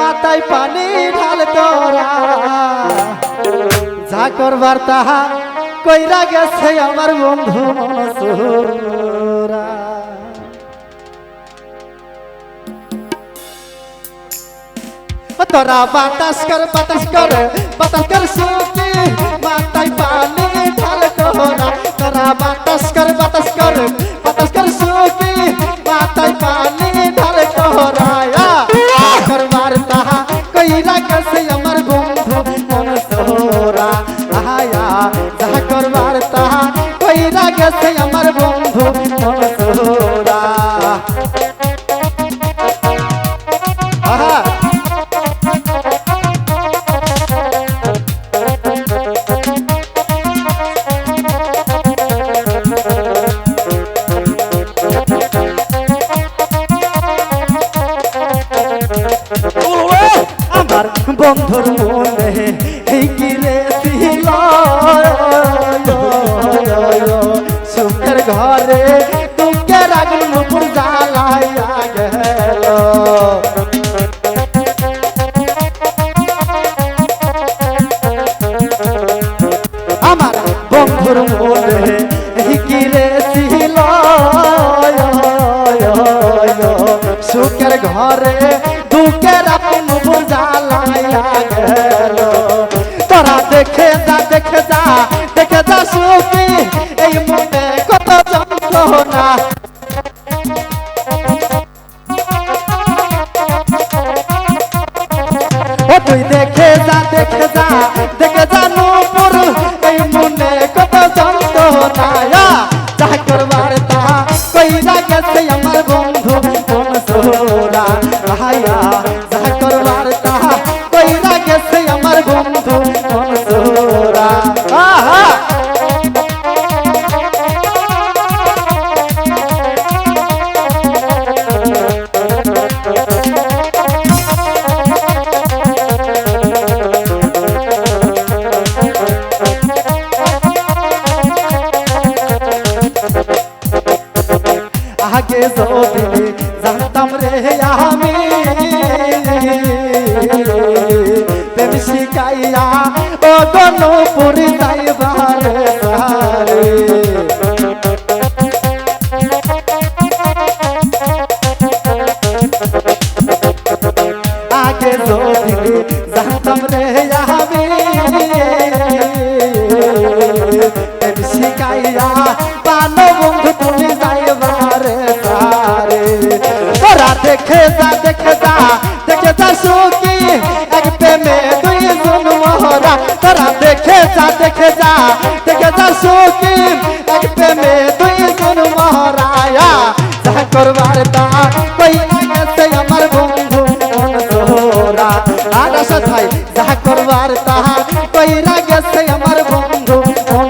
মাথায় পানি ঢাল তোরা। যা করবার তাহা কইরা গেছে আমার বন্ধু মনসুরা তোরা বাতাস কর বাতাস কর বাতাস কর সুকি মাথায় পানি ঢাল তোরা তোরা কইরা গেছে আমার বন্ধুর মনে এই গিরে ছিল সুখের ঘরে যন্ত্রণা ও তুই দেখে যা দেখে যা দেখে যা আগে যদি জানতাম রে আমি। প্রেম শিকাইয়া ও যাইবার তোরা দেখে যা দেখে যা দেখে যা সুখী এক প্রেমে দুই জন মহরা তোরা দেখে যা দেখে যা দেখে যা সুখী এক প্রেমে দুই জন মহরায়া যা করবার তা কই গেছে আমার বন্ধু মন সোরা আর সাথাই যা করবার তাহা কইরা গেছে আমার বন্ধু মন